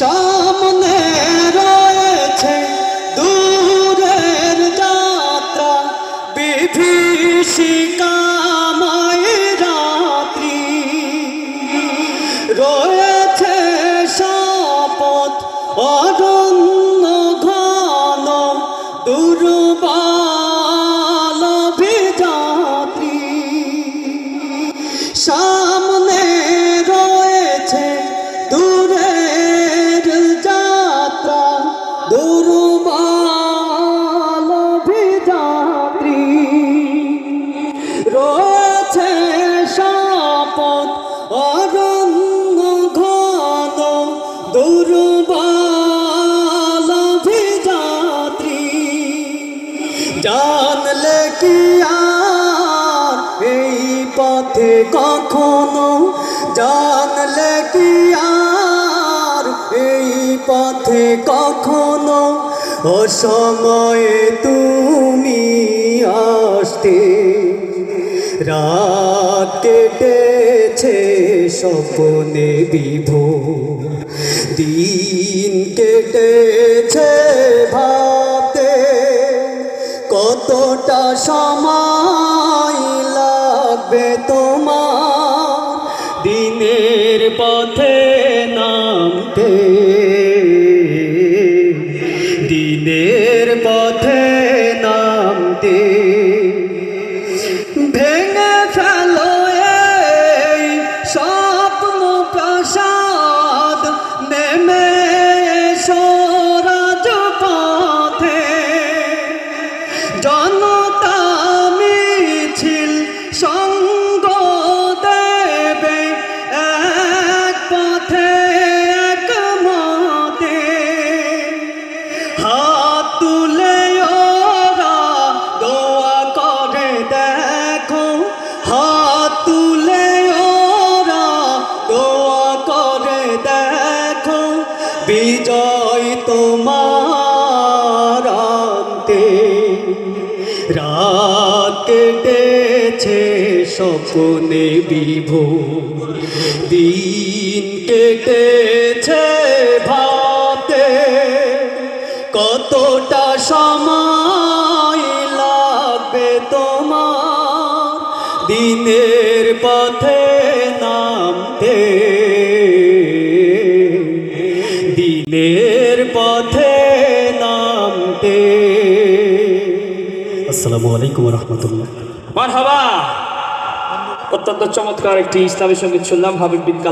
সামনে অরণ্য ঘন বিযাত্রী জানলে পথে কখনো? জানলে কি আর এই পথে কখনো? অসময়ে তুমি আসতে। রাত কেটেছে স্বপ্নে বিভোর দিন কেটেছে ভাবতে কতটা সময় লাগবে তোমার? দিনের পথে নামতে দিনের পথে বিজয় তোমার আনতে। রাত কেটেছে স্বপ্নে বিভোর। দিন কেটেছে ভাবতে কতটা সময় লাগবে তোমার? দিনের পথে নামতে। দিনের পথে নামতে। আসসালামু আলাইকুম রহমতুল্লাহ মারহাবা। অত্যন্ত চমৎকার একটি ইসলামী সংগীত শুনলাম হাবিব বিন কালাম।